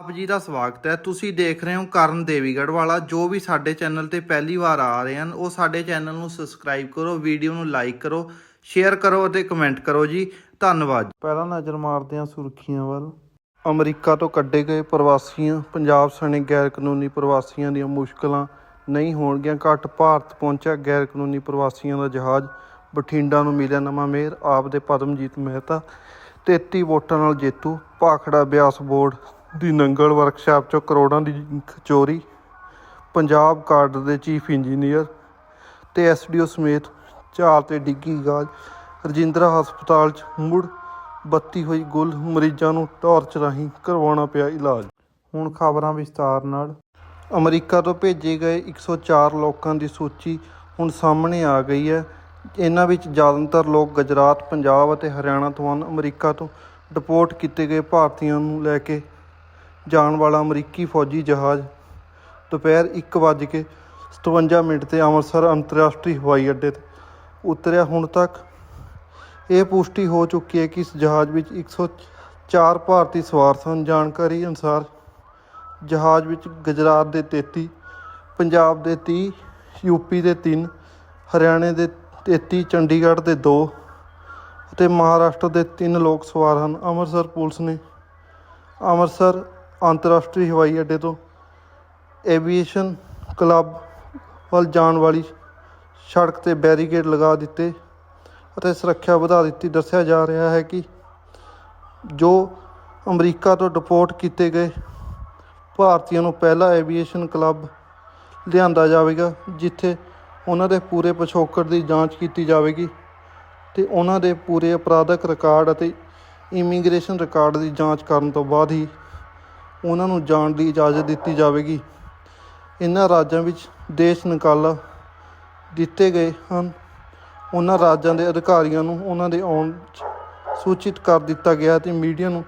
ਆਪ ਜੀ ਦਾ ਸਵਾਗਤ ਹੈ। ਤੁਸੀਂ ਦੇਖ ਰਹੇ ਹੋ ਕਰਨ ਦੇਵੀਗੜ੍ਹ ਵਾਲਾ। ਜੋ ਵੀ ਸਾਡੇ ਚੈਨਲ ਤੇ ਪਹਿਲੀ ਵਾਰ ਆ ਰਹੇ ਹਨ, ਉਹ ਸਾਡੇ ਚੈਨਲ ਨੂੰ ਸਬਸਕ੍ਰਾਈਬ ਕਰੋ, ਵੀਡੀਓ ਨੂੰ ਲਾਈਕ ਕਰੋ, ਸ਼ੇਅਰ ਕਰੋ ਅਤੇ ਕਮੈਂਟ ਕਰੋ ਜੀ। ਧੰਨਵਾਦ ਪਹਿਲਾਂ ਨਜ਼ਰ ਮਾਰਦੇ ਹਾਂ ਸੁਰਖੀਆਂ ਵੱਲ। ਅਮਰੀਕਾ ਤੋਂ ਕੱਢੇ ਗਏ ਪ੍ਰਵਾਸੀਆਂ, ਪੰਜਾਬ ਸਣੇ ਗੈਰ ਕਾਨੂੰਨੀ ਪ੍ਰਵਾਸੀਆਂ ਦੀਆਂ ਮੁਸ਼ਕਲਾਂ ਨਹੀਂ ਹੋਣਗੀਆਂ। ਘੱਟ ਭਾਰਤ ਪਹੁੰਚਿਆ, ਗੈਰ ਕਾਨੂੰਨੀ ਪ੍ਰਵਾਸੀਆਂ ਦਾ ਜਹਾਜ਼। ਬਠਿੰਡਾ ਨੂੰ ਮਿਲਿਆ ਨਵਾਂ ਮੇਅਰ, ਆਪ ਦੇ ਪਦਮਜੀਤ ਮਹਿਤਾ। 33 ਵੋਟਾਂ ਨਾਲ ਜੇਤੂ। ਭਾਖੜਾ ਬਿਆਸ ਬੋਰਡ ਦੀ ਨੰਗਲ ਵਰਕਸ਼ਾਪ ਚੋਂ ਕਰੋੜਾਂ ਦੀ ਚੋਰੀ, ਪੰਜਾਬ ਕਾਡਰ ਦੇ ਚੀਫ ਇੰਜੀਨੀਅਰ ਤੇ ਐਸਡੀਓ ਸਮੇਤ ਚਾਰ ਤੇ ਡਿੱਗੀ ਗਾਜ ਰਜਿੰਦਰਾ ਹਸਪਤਾਲ 'ਚ ਮੁੜ ਬੱਤੀ ਹੋਈ ਗੁੱਲ, ਮਰੀਜ਼ਾਂ ਨੂੰ ਟਾਰਚ ਰਾਹੀਂ ਕਰਵਾਉਣਾ ਪਿਆ ਇਲਾਜ। ਹੁਣ ਖਬਰਾਂ ਵਿਸਤਾਰ ਨਾਲ। ਅਮਰੀਕਾ ਤੋਂ ਭੇਜੇ ਗਏ 104 ਲੋਕਾਂ ਦੀ ਸੂਚੀ ਹੁਣ ਸਾਹਮਣੇ ਆ ਗਈ ਹੈ। ਇਹਨਾਂ ਵਿੱਚ ਜ਼ਿਆਦਾਤਰ ਲੋਕ ਗੁਜਰਾਤ, ਪੰਜਾਬ ਅਤੇ ਹਰਿਆਣਾ ਤੋਂ ਹਨ। ਅਮਰੀਕਾ ਤੋਂ ਡਿਪੋਰਟ ਕੀਤੇ ਗਏ ਭਾਰਤੀਆਂ ਨੂੰ ਲੈ ਕੇ ਜਾਣ ਵਾਲਾ ਅਮਰੀਕੀ ਫੌਜੀ ਜਹਾਜ਼। ਦੁਪਹਿਰ 1:57 ਮਿੰਟ ਤੇ ਅੰਮ੍ਰਿਤਸਰ ਅੰਤਰਰਾਸ਼ਟਰੀ ਹਵਾਈ ਅੱਡੇ ਤੇ ਉਤਰਿਆ। ਹੁਣ ਤੱਕ ਇਹ ਪੁਸ਼ਟੀ ਹੋ ਚੁੱਕੀ ਹੈ ਕਿ ਇਸ ਜਹਾਜ਼ ਵਿੱਚ 104 ਭਾਰਤੀ ਸਵਾਰ ਸਨ। ਜਾਣਕਾਰੀ ਅਨੁਸਾਰ ਜਹਾਜ਼ ਵਿੱਚ ਗੁਜਰਾਤ ਦੇ 33 ਪੰਜਾਬ ਦੇ 30 ਯੂਪੀ ਦੇ 3 ਹਰਿਆਣੇ ਦੇ 33 ਚੰਡੀਗੜ੍ਹ ਦੇ 2 ਅਤੇ ਮਹਾਰਾਸ਼ਟਰ ਦੇ 3 ਲੋਕ ਸਵਾਰ ਹਨ। ਅੰਮ੍ਰਿਤਸਰ ਪੁਲਿਸ ਨੇ ਅੰਮ੍ਰਿਤਸਰ ਅੰਤਰਰਾਸ਼ਟਰੀ ਹਵਾਈ ਅੱਡੇ ਤੋਂ ਐਵੀਏਸ਼ਨ ਕਲੱਬ ਵੱਲ ਜਾਣ ਵਾਲੀ ਸੜਕ ਤੇ ਬੈਰੀਕੇਡ ਲਗਾ ਦਿੱਤੇ ਅਤੇ ਸੁਰੱਖਿਆ ਵਧਾ ਦਿੱਤੀ। ਦੱਸਿਆ ਜਾ ਰਿਹਾ ਹੈ ਕਿ ਜੋ ਅਮਰੀਕਾ ਤੋਂ ਡਿਪੋਰਟ ਕੀਤੇ ਗਏ ਭਾਰਤੀਆਂ ਨੂੰ ਪਹਿਲਾ ਐਵੀਏਸ਼ਨ ਕਲੱਬ ਲਿਆਂਦਾ ਜਾਵੇਗਾ, ਜਿੱਥੇ ਉਹਨਾਂ ਦੇ ਪੂਰੇ ਪਿਛੋਕੜ ਦੀ ਜਾਂਚ ਕੀਤੀ ਜਾਵੇਗੀ ਤੇ ਉਹਨਾਂ ਦੇ ਪੂਰੇ ਅਪਰਾਧਕ ਰਿਕਾਰਡ ਅਤੇ ਇਮੀਗ੍ਰੇਸ਼ਨ ਰਿਕਾਰਡ ਦੀ ਜਾਂਚ ਕਰਨ ਤੋਂ ਬਾਅਦ ਹੀ ਉਹਨਾਂ ਨੂੰ ਜਾਣ ਦੀ ਇਜਾਜ਼ਤ ਦਿੱਤੀ ਜਾਵੇਗੀ। ਇਹਨਾਂ ਰਾਜਾਂ ਵਿੱਚ ਦੇਸ਼ ਨਿਕਾਲਾ ਦਿੱਤੇ ਗਏ ਹਨ। ਉਹਨਾਂ ਰਾਜਾਂ ਦੇ ਅਧਿਕਾਰੀਆਂ ਨੂੰ ਉਹਨਾਂ ਦੇ ਆਉਣ 'ਚ ਸੂਚਿਤ ਕਰ ਦਿੱਤਾ ਗਿਆ ਤੇ ਮੀਡੀਆ ਨੂੰ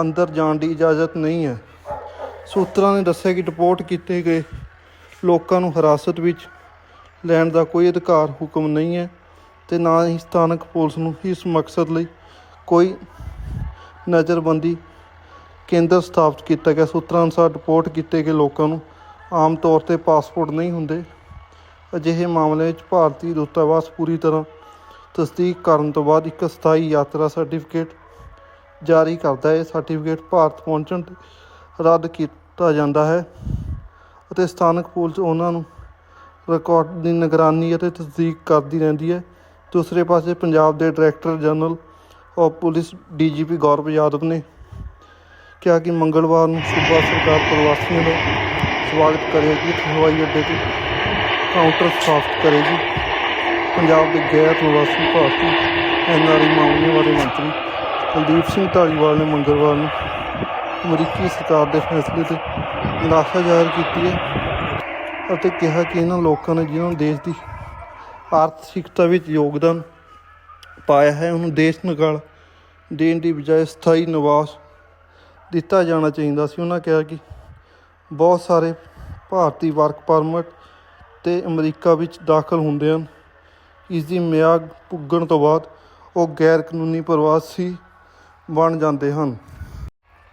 ਅੰਦਰ ਜਾਣ ਦੀ ਇਜਾਜ਼ਤ ਨਹੀਂ ਹੈ। ਸੂਤਰਾਂ ਨੇ ਦੱਸਿਆ ਕਿ ਰਿਪੋਰਟ ਕੀਤੇ ਗਏ ਲੋਕਾਂ ਨੂੰ ਹਿਰਾਸਤ ਵਿੱਚ ਲੈਣ ਦਾ ਕੋਈ ਅਧਿਕਾਰ ਹੁਕਮ ਨਹੀਂ ਹੈ ਤੇ ਨਾ ਹੀ ਸਥਾਨਕ ਪੁਲਿਸ ਨੂੰ ਇਸ ਮਕਸਦ ਲਈ ਕੋਈ ਨਜ਼ਰਬੰਦੀ ਕੇਂਦਰ ਸਥਾਪਿਤ ਕੀਤਾ ਗਿਆ ਸੂਤਰਾਂ ਅਨੁਸਾਰ ਰਿਪੋਰਟ ਕੀਤੇ ਗਏ ਲੋਕਾਂ ਨੂੰ ਆਮ ਤੌਰ ਤੇ ਪਾਸਪੋਰਟ ਨਹੀਂ ਹੁੰਦੇ। ਅਜਿਹੇ ਮਾਮਲੇ ਵਿੱਚ ਭਾਰਤੀ ਦੂਤਾਵਾਸ ਪੂਰੀ ਤਰ੍ਹਾਂ ਤਸਦੀਕ ਕਰਨ ਤੋਂ ਬਾਅਦ ਇੱਕ ਸਥਾਈ ਯਾਤਰਾ ਸਰਟੀਫਿਕੇਟ ਜਾਰੀ ਕਰਦਾ ਹੈ। ਸਰਟੀਫਿਕੇਟ ਭਾਰਤ ਪਹੁੰਚਣ ਤੇ ਰੱਦ ਕੀਤਾ ਜਾਂਦਾ ਹੈ ਅਤੇ ਸਥਾਨਕ ਪੁਲਿਸ ਉਹਨਾਂ ਨੂੰ ਰਿਕਾਰਡ ਦੀ ਨਿਗਰਾਨੀ ਅਤੇ ਤਸਦੀਕ ਕਰਦੀ ਰਹਿੰਦੀ ਹੈ। ਦੂਸਰੇ ਪਾਸੇ ਪੰਜਾਬ ਦੇ director general of police DGP Gaurav Yadav ਨੇ ਕਿਹਾ ਕਿ ਮੰਗਲਵਾਰ ਨੂੰ ਸੂਬਾ ਸਰਕਾਰ ਪ੍ਰਵਾਸੀਆਂ ਦਾ ਸਵਾਗਤ ਕਰੇਗੀ ਤੇ ਹਵਾਈ ਅੱਡੇ ਤੇ ਕਾਊਂਟਰ ਸਥਾਪਿਤ ਕਰੇਗੀ। ਪੰਜਾਬ ਦੇ ਗੈਰ ਨਿਵਾਸੀ ਭਾਰਤੀ ਐਨਆਰਆਈ ਮਾਮਲੇ ਬਾਰੇ ਮੰਤਰੀ ਕੁਲਦੀਪ ਸਿੰਘ ਧਾਲੀਵਾਲ ਨੇ ਮੰਗਲਵਾਰ ਨੂੰ ਅਮਰੀਕੀ ਸਰਕਾਰ ਦੇ ਫੈਸਲੇ ਤੇ ਨਿਰਾਸ਼ਾ ਜ਼ਾਹਿਰ ਕੀਤੀ ਹੈ ਅਤੇ ਕਿਹਾ ਕਿ ਇਹਨਾਂ ਲੋਕਾਂ ਨੇ ਜਿਨ੍ਹਾਂ ਨੂੰ ਦੇਸ਼ ਦੀ ਆਰਥਿਕਤਾ ਵਿੱਚ ਯੋਗਦਾਨ ਪਾਇਆ ਹੈ, ਉਹਨੂੰ ਦੇਸ਼ ਨਿਕਾਲ ਦੇਣ ਦੀ ਬਜਾਏ ਸਥਾਈ ਨਿਵਾਸ ਦਿੱਤਾ ਜਾਣਾ ਚਾਹੀਦਾ ਸੀ। ਉਹਨਾਂ ਕਿਹਾ ਕਿ ਬਹੁਤ ਸਾਰੇ ਭਾਰਤੀ ਵਰਕ ਪਰਮਿਟ ਤੇ ਅਮਰੀਕਾ ਵਿੱਚ ਦਾਖਲ ਹੁੰਦੇ ਹਨ। ਇਸ ਦੀ ਮਿਆਦ ਪੁੱਗਣ ਤੋਂ ਬਾਅਦ ਉਹ ਗੈਰ ਕਾਨੂੰਨੀ ਪ੍ਰਵਾਸੀ ਬਣ ਜਾਂਦੇ ਹਨ।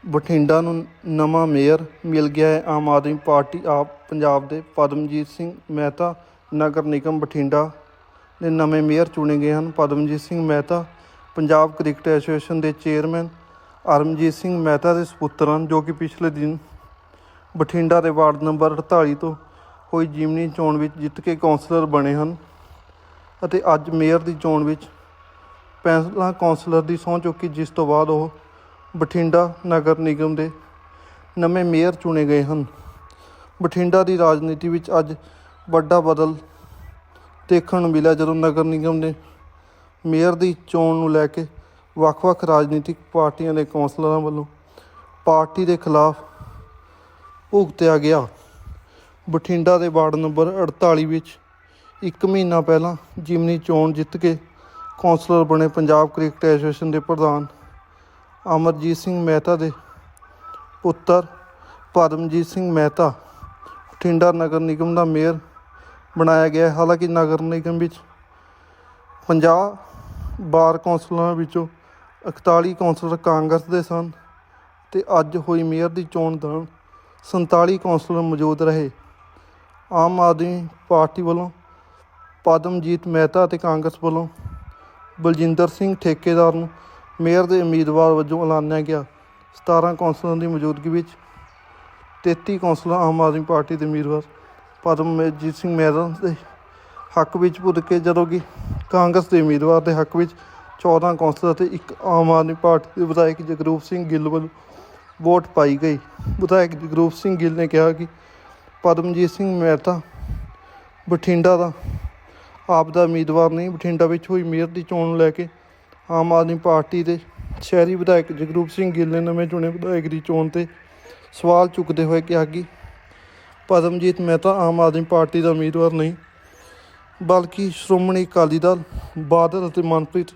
ਬਠਿੰਡਾ ਨੂੰ ਨਵਾਂ ਮੇਅਰ ਮਿਲ ਗਿਆ ਹੈ। ਆਮ ਆਦਮੀ ਪਾਰਟੀ ਆਪ ਪੰਜਾਬ ਦੇ ਪਦਮਜੀਤ ਸਿੰਘ ਮਹਿਤਾ ਨਗਰ ਨਿਗਮ ਬਠਿੰਡਾ ਦੇ ਨਵੇਂ ਮੇਅਰ ਚੁਣੇ ਗਏ ਹਨ। ਪਦਮਜੀਤ ਸਿੰਘ ਮਹਿਤਾ ਪੰਜਾਬ ਕ੍ਰਿਕਟ ਐਸੋਸੀਏਸ਼ਨ ਦੇ ਚੇਅਰਮੈਨ ਅਰਮਜੀਤ ਸਿੰਘ ਮਹਿਤਾ ਦੇ ਸਪੁੱਤਰ ਹਨ, ਜੋ ਕਿ ਪਿਛਲੇ ਦਿਨ ਬਠਿੰਡਾ ਦੇ ਵਾਰਡ ਨੰਬਰ 48 ਤੋਂ ਹੋਈ ਜਿਮਨੀ ਚੋਣ ਵਿੱਚ ਜਿੱਤ ਕੇ ਕੌਂਸਲਰ ਬਣੇ ਹਨ ਅਤੇ ਅੱਜ ਮੇਅਰ ਦੀ ਚੋਣ ਵਿੱਚ ਪਹਿਲਾ ਕੌਂਸਲਰ ਦੀ ਸਹੁੰ ਚੁੱਕੀ, ਜਿਸ ਤੋਂ ਬਾਅਦ ਉਹ ਬਠਿੰਡਾ ਨਗਰ ਨਿਗਮ ਦੇ ਨਵੇਂ ਮੇਅਰ ਚੁਣੇ ਗਏ ਹਨ। ਬਠਿੰਡਾ ਦੀ ਰਾਜਨੀਤੀ ਵਿੱਚ ਅੱਜ ਵੱਡਾ ਬਦਲ ਦੇਖਣ ਨੂੰ ਮਿਲਿਆ, ਜਦੋਂ ਨਗਰ ਨਿਗਮ ਨੇ ਮੇਅਰ ਦੀ ਚੋਣ ਨੂੰ ਲੈ ਕੇ ਵੱਖ-ਵੱਖ ਰਾਜਨੀਤਿਕ ਪਾਰਟੀਆਂ ਦੇ ਕੌਂਸਲਰਾਂ ਵੱਲੋਂ ਪਾਰਟੀ ਦੇ ਖਿਲਾਫ ਭੁਗਤਿਆ ਗਿਆ। ਬਠਿੰਡਾ ਦੇ ਵਾਰਡ ਨੰਬਰ 48 ਵਿੱਚ ਇੱਕ ਮਹੀਨਾ ਪਹਿਲਾਂ ਜਿਮਨੀ ਚੋਣ ਜਿੱਤ ਕੇ ਕੌਂਸਲਰ ਬਣੇ ਪੰਜਾਬ ਕ੍ਰਿਕਟ ਐਸੋਸੀਏਸ਼ਨ ਦੇ ਪ੍ਰਧਾਨ ਅਮਰਜੀਤ ਸਿੰਘ ਮਹਿਤਾ ਦੇ ਪੁੱਤਰ ਪਰਮਜੀਤ ਸਿੰਘ ਮਹਿਤਾ ਬਠਿੰਡਾ ਨਗਰ ਨਿਗਮ ਦਾ ਮੇਅਰ ਬਣਾਇਆ ਗਿਆ ਹਾਲਾਂਕਿ ਨਗਰ ਨਿਗਮ ਵਿੱਚ 50 ਬਾਰ ਕੌਂਸਲਰਾਂ ਵਿੱਚੋਂ 41 ਕੌਂਸਲਰ ਕਾਂਗਰਸ ਦੇ ਸਨ ਤੇ ਅੱਜ ਹੋਈ ਮੇਅਰ ਦੀ ਚੋਣ ਦੌਰਾਨ 47 ਕੌਂਸਲਰ ਮੌਜੂਦ ਰਹੇ। ਆਮ ਆਦਮੀ ਪਾਰਟੀ ਵੱਲੋਂ ਪਦਮਜੀਤ ਮਹਿਤਾ ਅਤੇ ਕਾਂਗਰਸ ਵੱਲੋਂ ਬਲਜਿੰਦਰ ਸਿੰਘ ਠੇਕੇਦਾਰ ਨੂੰ ਮੇਅਰ ਦੇ ਉਮੀਦਵਾਰ ਵਜੋਂ ਐਲਾਨਿਆ ਗਿਆ। 17 ਕੌਂਸਲਰਾਂ ਦੀ ਮੌਜੂਦਗੀ ਵਿੱਚ 33 ਕੌਂਸਲਰ ਆਮ ਆਦਮੀ ਪਾਰਟੀ ਦੇ ਉਮੀਦਵਾਰ ਪਦਮਜੀਤ ਸਿੰਘ ਮਹਿਤਾ ਦੇ ਹੱਕ ਵਿੱਚ ਭੁੱਲ ਕੇ ਜਦੋਂ ਕਿ ਕਾਂਗਰਸ ਦੇ ਉਮੀਦਵਾਰ ਦੇ ਹੱਕ ਵਿੱਚ 14 ਕੌਂਸਲਰ ਅਤੇ ਇੱਕ ਆਮ ਆਦਮੀ ਪਾਰਟੀ ਦੇ ਵਿਧਾਇਕ ਜਗਰੂਪ ਸਿੰਘ ਗਿੱਲ ਵੱਲੋਂ ਵੋਟ ਪਾਈ ਗਈ। ਵਿਧਾਇਕ ਜਗਰੂਪ ਸਿੰਘ ਗਿੱਲ ਨੇ ਕਿਹਾ ਕਿ ਪਦਮਜੀਤ ਸਿੰਘ ਮਹਿਤਾ ਬਠਿੰਡਾ ਦਾ ਆਪ ਦਾ ਉਮੀਦਵਾਰ ਨਹੀਂ, ਬਠਿੰਡਾ ਵਿੱਚ ਹੋਈ ਮੇਅਰ ਦੀ ਚੋਣ ਨੂੰ ਲੈ ਕੇ ਆਮ ਆਦਮੀ ਪਾਰਟੀ ਦੇ ਸ਼ਹਿਰੀ ਵਿਧਾਇਕ ਜਗਰੂਪ ਸਿੰਘ ਗਿੱਲ ਨੇ ਨਵੇਂ ਚੁਣੇ ਵਿਧਾਇਕ ਦੀ ਚੋਣ ਤੇ ਸਵਾਲ ਚੁੱਕਦੇ ਹੋਏ ਕਿਹਾ ਕਿ ਪਦਮਜੀਤ ਮਹਿਤਾ ਆਮ ਆਦਮੀ ਪਾਰਟੀ ਦਾ ਉਮੀਦਵਾਰ ਨਹੀਂ, ਬਲਕਿ ਸ਼੍ਰੋਮਣੀ ਅਕਾਲੀ ਦਲ, ਬਾਦਲ ਅਤੇ ਮਨਪ੍ਰੀਤ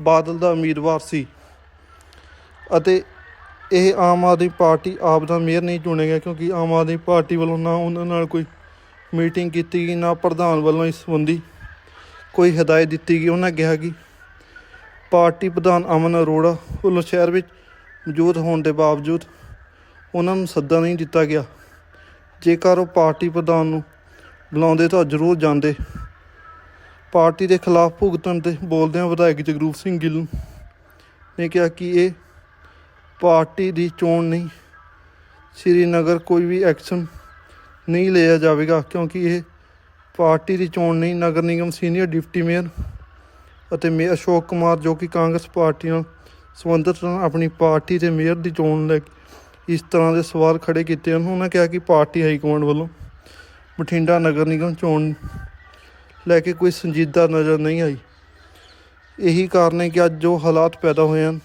ਬਾਦਲ ਦਾ ਉਮੀਦਵਾਰ ਸੀ। ਅਤੇ ਇਹ ਆਮ ਆਦਮੀ ਪਾਰਟੀ ਆਪ ਦਾ ਮੇਅਰ ਨਹੀਂ ਚੁਣਿਆ ਗਿਆ ਕਿਉਂਕਿ ਆਮ ਆਦਮੀ ਪਾਰਟੀ ਵੱਲੋਂ ਨਾ ਉਹਨਾਂ ਨਾਲ ਕੋਈ ਮੀਟਿੰਗ ਕੀਤੀ ਗਈ, ਨਾ ਪ੍ਰਧਾਨ ਵੱਲੋਂ ਇਸ ਸੰਬੰਧੀ ਕੋਈ ਹਦਾਇਤ ਦਿੱਤੀ ਗਈ। ਉਹਨਾਂ ਕਿਹਾ ਕਿ ਪਾਰਟੀ ਪ੍ਰਧਾਨ ਅਮਨ ਅਰੋੜਾ ਵੱਲੋਂ ਸ਼ਹਿਰ ਵਿੱਚ ਮੌਜੂਦ ਹੋਣ ਦੇ ਬਾਵਜੂਦ ਉਹਨਾਂ ਨੂੰ ਸੱਦਾ ਨਹੀਂ ਦਿੱਤਾ ਗਿਆ। ਜੇਕਰ ਉਹ ਪਾਰਟੀ ਪ੍ਰਧਾਨ ਨੂੰ ਬੁਲਾਉਂਦੇ ਤਾਂ ਜ਼ਰੂਰ ਜਾਂਦੇ। ਪਾਰਟੀ ਦੇ ਖਿਲਾਫ ਭੁਗਤਣ ਤੇ ਬੋਲਦਿਆਂ ਵਿਧਾਇਕ ਜਗਰੂਪ ਸਿੰਘ ਗਿੱਲ ਨੇ ਕਿਹਾ ਕਿ ਇਹ ਪਾਰਟੀ ਦੀ ਚੋਣ ਨਹੀਂ, ਸ੍ਰੀਨਗਰ ਕੋਈ ਵੀ ਐਕਸ਼ਨ ਨਹੀਂ ਲਿਆ ਜਾਵੇਗਾ ਕਿਉਂਕਿ ਇਹ ਪਾਰਟੀ ਦੀ ਚੋਣ ਨਹੀਂ। ਨਗਰ ਨਿਗਮ ਸੀਨੀਅਰ ਡਿਪਟੀ ਮੇਅਰ ਅਤੇ ਮੇਅਰ ਅਸ਼ੋਕ ਕੁਮਾਰ ਜੋ ਕਿ ਕਾਂਗਰਸ ਪਾਰਟੀ ਨਾਲ ਸੰਬੰਧਿਤ ਹਨ ਆਪਣੀ ਪਾਰਟੀ ਦੇ ਮੇਅਰ ਦੀ ਚੋਣ ਲੈ ਕੇ ਇਸ ਤਰ੍ਹਾਂ ਦੇ ਸਵਾਲ ਖੜੇ ਕੀਤੇ ਹਨ। ਉਹਨਾਂ ਕਿਹਾ ਕਿ ਪਾਰਟੀ ਹਾਈ ਕਮਾਂਡ ਵੱਲੋਂ ਬਠਿੰਡਾ ਨਗਰ ਨਿਗਮ ਚੋਣ ਲੈ ਕੇ ਕੋਈ ਸੰਜੀਦਾ ਨਜ਼ਰ ਨਹੀਂ ਆਈ। ਇਹੀ ਕਾਰਨ ਹੈ ਕਿ ਅੱਜ ਜੋ ਹਾਲਾਤ ਪੈਦਾ ਹੋਏ ਹਨ।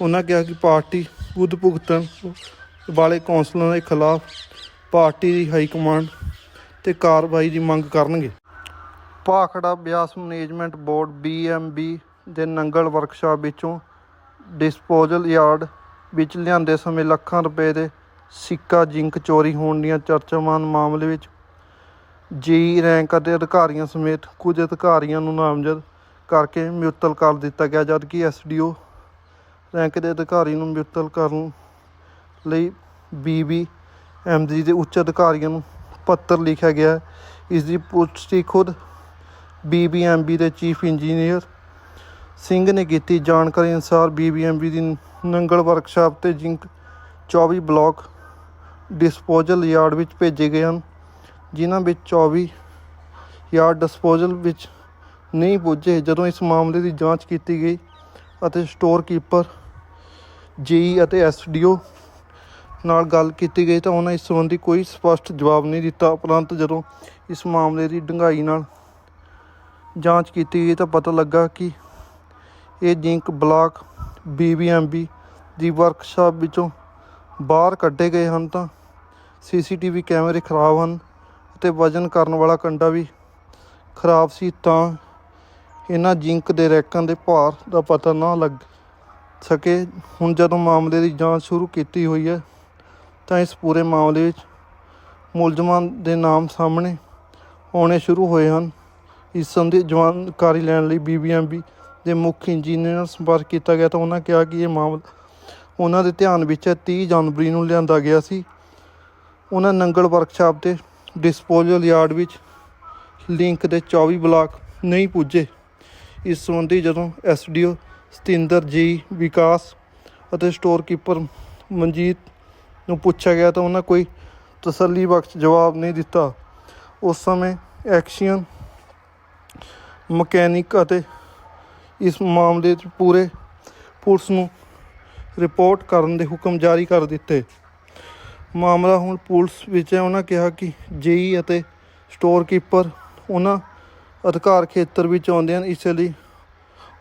ਉਹਨਾਂ ਕਿਹਾ ਕਿ ਪਾਰਟੀ ਬੁੱਧ ਭੁਗਤਣ ਵਾਲੇ ਕੌਂਸਲਰਾਂ ਦੇ ਖਿਲਾਫ ਪਾਰਟੀ ਦੀ ਹਾਈ ਕਮਾਂਡ ਤੇ ਕਾਰਵਾਈ ਦੀ ਮੰਗ ਕਰਨਗੇ। Bhakra Beas management board BMB ਦੇ ਨੰਗਲ ਵਰਕਸ਼ਾਪ ਵਿੱਚੋਂ ਡਿਸਪੋਜ਼ਲ ਯਾਰਡ ਵਿੱਚ ਲਿਆਂਦੇ ਸਮੇਂ ਲੱਖਾਂ ਰੁਪਏ ਦੇ ਸਿੱਕਾ, ਜਿੰਕ ਚੋਰੀ ਹੋਣ ਦੀਆਂ ਚਰਚਾਵਾਨ ਮਾਮਲੇ ਵਿੱਚ ਜੀ ਰੈਂਕ ਅਤੇ ਅਧਿਕਾਰੀਆਂ ਸਮੇਤ ਕੁਝ ਅਧਿਕਾਰੀਆਂ ਨੂੰ ਨਾਮਜ਼ਦ ਕਰਕੇ ਮਿਊਤਲ ਕਰ ਦਿੱਤਾ ਗਿਆ ਜਦਕਿ ਐਸਡੀਓ ਰੈਂਕ ਦੇ ਅਧਿਕਾਰੀ ਨੂੰ ਮਿਊਤਲ ਕਰਨ ਲਈ ਬੀਬੀ ਐਮਜੀ ਦੇ ਉੱਚ ਅਧਿਕਾਰੀਆਂ ਨੂੰ ਪੱਤਰ ਲਿਖਿਆ ਗਿਆ ਇਸ ਦੀ ਪੁਸ਼ਟੀ ਖੁਦ ਬੀਬੀਐਮਬੀ ਦੇ ਚੀਫ ਇੰਜੀਨੀਅਰ ਸਿੰਘ ਨੇ ਕੀਤੀ। ਜਾਣਕਾਰੀ ਅਨੁਸਾਰ ਬੀਬੀਐਮਬੀ ਦੀ ਨੰਗਲ ਵਰਕਸ਼ਾਪ ਤੇ ਜਿੰਕ 24 ਬਲਾਕ ਡਿਸਪੋਜ਼ਲ ਯਾਰਡ ਵਿੱਚ ਭੇਜੇ ਗਏ ਹਨ। ਜਿਨ੍ਹਾਂ ਵਿੱਚ 24 ਯਾਰਡ ਡਿਸਪੋਜ਼ਲ ਵਿੱਚ ਨਹੀਂ ਪੁੱਜੇ, ਜਦੋਂ ਇਸ ਮਾਮਲੇ ਦੀ ਜਾਂਚ ਕੀਤੀ ਗਈ ਅਤੇ ਸਟੋਰ ਕੀਪਰ ਜੇਈ ਅਤੇ ਐਸਡੀਓ ਨਾਲ ਗੱਲ ਕੀਤੀ ਗਈ ਤਾਂ ਉਹਨਾਂ ਇਸ ਸੰਬੰਧੀ ਕੋਈ ਸਪਸ਼ਟ ਜਵਾਬ ਨਹੀਂ ਦਿੱਤਾ। ਉਪਰੰਤ ਜਦੋਂ ਇਸ ਮਾਮਲੇ ਦੀ ਡੂੰਘਾਈ ਨਾਲ ਜਾਂਚ ਕੀਤੀ ਗਈ ਤਾਂ ਪਤਾ ਲੱਗਾ ਕਿ ਇਹ ਜਿੰਕ ਬਲਾਕ ਬੀਬੀਐਮਬੀ ਦੀ ਵਰਕਸ਼ਾਪ ਵਿੱਚੋਂ ਬਾਹਰ ਕੱਢੇ ਗਏ ਹਨ ਤਾਂ ਸੀਸੀਟੀਵੀ ਕੈਮਰੇ ਖਰਾਬ ਹਨ। ਅਤੇ ਵਜ਼ਨ ਕਰਨ ਵਾਲਾ ਕੰਡਾ ਵੀ ਖਰਾਬ ਸੀ ਤਾਂ ਇਹਨਾਂ ਜਿੰਕ ਦੇ ਰੈਕਾਂ ਦੇ ਭਾਰ ਦਾ ਪਤਾ ਨਾ ਲੱਗ ਸਕੇ। ਹੁਣ ਜਦੋਂ ਮਾਮਲੇ ਦੀ ਜਾਂਚ ਸ਼ੁਰੂ ਕੀਤੀ ਹੋਈ ਹੈ, ਤਾਂ ਇਸ ਪੂਰੇ ਮਾਮਲੇ ਵਿੱਚ ਮੁਲਜ਼ਮਾਂ ਦੇ ਨਾਮ ਸਾਹਮਣੇ ਆਉਣੇ ਸ਼ੁਰੂ ਹੋਏ ਹਨ। ਇਸ ਸੰਬੰਧੀ ਜਾਣਕਾਰੀ ਲੈਣ ਲਈ ਬੀਬੀਐਮਬੀ ਦੇ ਮੁੱਖ ਇੰਜੀਨੀਅਰ ਨਾਲ ਸੰਪਰਕ ਕੀਤਾ ਗਿਆ ਤਾਂ ਉਹਨਾਂ ਕਿਹਾ ਕਿ ਇਹ ਮਾਮਲਾ ਉਹਨਾਂ ਦੇ ਧਿਆਨ ਵਿੱਚ ਹੈ। 30 ਜਨਵਰੀ ਨੂੰ ਲਿਆਂਦਾ ਗਿਆ ਸੀ। ਉਹਨਾਂ ਨੰਗਲ ਵਰਕਸ਼ਾਪ ਤੇ ਡਿਸਪੋਜ਼ਲ ਯਾਰਡ ਵਿੱਚ ਲਿੰਕ ਦੇ 24 ਬਲਾਕ ਨਹੀਂ ਪੁੱਜੇ। ਇਸ ਸੰਬੰਧੀ ਜਦੋਂ ਐਸਡੀਓ ਸਤਿੰਦਰ ਜੀ ਵਿਕਾਸ ਅਤੇ ਸਟੋਰ ਕੀਪਰ ਮਨਜੀਤ ਨੂੰ ਪੁੱਛਿਆ ਗਿਆ ਤਾਂ ਉਹਨਾਂ ਕੋਈ ਤਸੱਲੀ ਬਖਸ਼ ਜਵਾਬ ਨਹੀਂ ਦਿੱਤਾ। ਉਸ ਸਮੇਂ ਐਕਸ਼ਨ ਮਕੈਨਿਕ ਅਤੇ ਇਸ ਮਾਮਲੇ 'ਚ ਪੂਰੇ ਪੁਲਿਸ ਨੂੰ ਰਿਪੋਰਟ ਕਰਨ ਦੇ ਹੁਕਮ ਜਾਰੀ ਕਰ ਦਿੱਤੇ। ਮਾਮਲਾ ਹੁਣ ਪੁਲਿਸ ਵਿੱਚ ਹੈ। ਉਹਨਾਂ ਕਿਹਾ ਕਿ ਜੇਈ ਅਤੇ ਸਟੋਰ ਕੀਪਰ ਉਹਨਾਂ ਅਧਿਕਾਰ ਖੇਤਰ ਵਿੱਚ ਆਉਂਦੇ ਹਨ। ਇਸ ਲਈ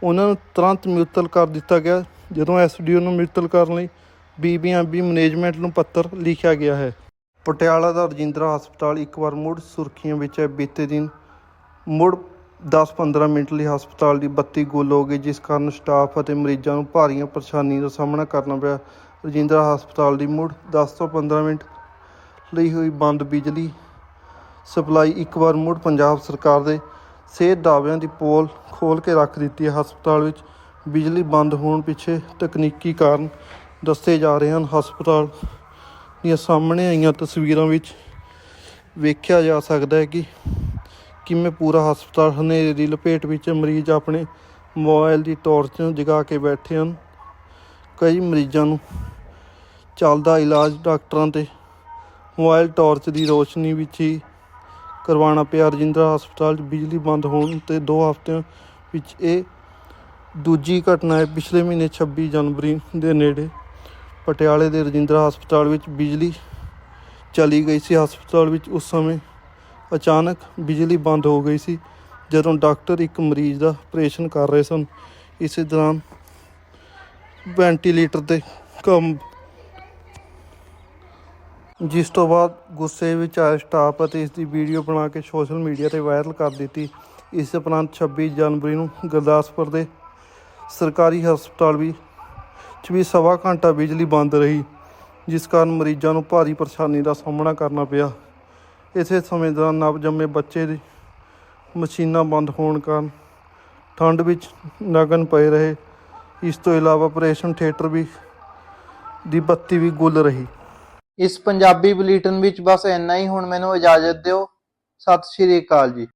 ਉਹਨਾਂ ਨੂੰ ਤੁਰੰਤ ਮਿਊਤਲ ਕਰ ਦਿੱਤਾ ਗਿਆ। ਜਦੋਂ ਐਸਡੀਓ ਨੂੰ ਮੁਅੱਤਲ ਕਰਨ ਲਈ ਬੀਬੀਐਮਬੀ ਮੈਨੇਜਮੈਂਟ ਨੂੰ ਪੱਤਰ ਲਿਖਿਆ ਗਿਆ ਹੈ। ਪਟਿਆਲਾ ਦਾ ਰਜਿੰਦਰਾ ਹਸਪਤਾਲ ਇੱਕ ਵਾਰ ਮੁੜ ਸੁਰਖੀਆਂ ਵਿੱਚ ਹੈ। ਬੀਤੇ ਦਿਨ ਮੁੜ 10-15 ਮਿੰਟ ਲਈ ਹਸਪਤਾਲ ਦੀ ਬੱਤੀ ਗੁੱਲ ਹੋ ਗਈ। ਜਿਸ ਕਾਰਨ ਸਟਾਫ ਅਤੇ ਮਰੀਜ਼ਾਂ ਨੂੰ ਭਾਰੀਆਂ ਪਰੇਸ਼ਾਨੀਆਂ ਦਾ ਸਾਹਮਣਾ ਕਰਨਾ ਪਿਆ। ਰਜਿੰਦਰਾ ਹਸਪਤਾਲ ਦੀ ਮੁੜ 10 ਤੋਂ 15 ਮਿੰਟ ਲਈ ਹੋਈ ਬੰਦ ਬਿਜਲੀ ਸਪਲਾਈ ਇੱਕ ਵਾਰ ਮੁੜ ਪੰਜਾਬ ਸਰਕਾਰ ਦੇ ਸਿਹਤ ਦਾਅਵਿਆਂ ਦੀ ਪੋਲ ਖੋਲ ਕੇ ਰੱਖ ਦਿੱਤੀ ਹੈ। ਹਸਪਤਾਲ ਵਿੱਚ ਬਿਜਲੀ ਬੰਦ ਹੋਣ ਪਿੱਛੇ ਤਕਨੀਕੀ ਕਾਰਨ ਦੱਸੇ ਜਾ ਰਹੇ ਹਨ। ਹਸਪਤਾਲ ਦੀਆਂ ਸਾਹਮਣੇ ਆਈਆਂ ਤਸਵੀਰਾਂ ਵਿੱਚ ਵੇਖਿਆ ਜਾ ਸਕਦਾ ਹੈ ਕਿ ਕਿਵੇਂ ਪੂਰਾ ਹਸਪਤਾਲ ਹਨੇਰੇ ਦੀ ਲਪੇਟ ਵਿੱਚ ਮਰੀਜ਼ ਆਪਣੇ ਮੋਬਾਈਲ ਦੀ ਟਾਰਚ ਜਗਾ ਕੇ ਬੈਠੇ ਹਨ। ਕਈ ਮਰੀਜ਼ਾਂ ਨੂੰ ਚੱਲਦਾ ਇਲਾਜ ਡਾਕਟਰਾਂ ਤੇ। ਮੋਬਾਈਲ ਟਾਰਚ ਦੀ ਰੋਸ਼ਨੀ ਵਿੱਚ ਹੀ ਕਰਵਾਉਣਾ ਪਿਆ। ਰਜਿੰਦਰਾ ਹਸਪਤਾਲ 'ਚ ਬਿਜਲੀ ਬੰਦ ਹੋਣ ਤੇ 2 ਹਫ਼ਤਿਆਂ ਵਿੱਚ ਇਹ ਦੂਜੀ ਘਟਨਾ ਹੈ। ਪਿਛਲੇ ਮਹੀਨੇ 26 ਜਨਵਰੀ ਦੇ ਨੇੜੇ ਪਟਿਆਲੇ ਦੇ ਰਜਿੰਦਰਾ ਹਸਪਤਾਲ ਵਿੱਚ ਬਿਜਲੀ ਚਲੀ ਗਈ ਸੀ। ਹਸਪਤਾਲ ਵਿੱਚ ਉਸ ਸਮੇਂ ਅਚਾਨਕ ਬਿਜਲੀ ਬੰਦ ਹੋ ਗਈ ਸੀ, ਜਦੋਂ ਡਾਕਟਰ ਇੱਕ ਮਰੀਜ਼ ਦਾ ਆਪਰੇਸ਼ਨ ਕਰ ਰਹੇ ਸਨ। ਇਸੇ ਦੌਰਾਨ ਵੈਂਟੀਲੇਟਰ ਤੇ ਕੰਮ ਜਿਸ ਤੋਂ ਬਾਅਦ ਗੁੱਸੇ ਵਿੱਚ ਆਇਆ ਸਟਾਫ ਅਤੇ ਇਸ ਦੀ ਵੀਡੀਓ ਬਣਾ ਕੇ ਸੋਸ਼ਲ ਮੀਡੀਆ ਤੇ ਵਾਇਰਲ ਕਰ ਦਿੱਤੀ। ਇਸ ਉਪਰੰਤ 26 ਜਨਵਰੀ ਨੂੰ ਗੁਰਦਾਸਪੁਰ ਦੇ ਸਰਕਾਰੀ ਹਸਪਤਾਲ ਵੀ ਚ ਵੀ ਸਵਾ ਘੰਟਾ ਬਿਜਲੀ ਬੰਦ ਰਹੀ, ਜਿਸ ਕਾਰਨ ਮਰੀਜ਼ਾਂ ਨੂੰ ਭਾਰੀ ਪਰੇਸ਼ਾਨੀ ਦਾ ਸਾਹਮਣਾ ਕਰਨਾ ਪਿਆ। ਇਸੇ ਸਮੇਂ ਦੌਰਾਨ ਨਵਜੰਮੇ ਬੱਚੇ ਦੀ ਮਸ਼ੀਨਾਂ ਬੰਦ ਹੋਣ ਕਾਰਨ ਠੰਡ ਵਿੱਚ ਨਗਨ ਪਏ ਰਹੇ। ਇਸ ਤੋਂ ਇਲਾਵਾ ਆਪਰੇਸ਼ਨ ਥੀਏਟਰ ਵੀ ਦੀ ਬੱਤੀ ਵੀ ਗੁੱਲ ਰਹੀ। ਇਸ ਪੰਜਾਬੀ ਬੁਲੇਟਿਨ ਵਿੱਚ ਬਸ ਇੰਨਾ ਹੀ। ਹੁਣ ਮੈਨੂੰ ਇਜਾਜ਼ਤ ਦਿਓ। ਸਤਿ ਸ਼੍ਰੀ ਅਕਾਲ ਜੀ।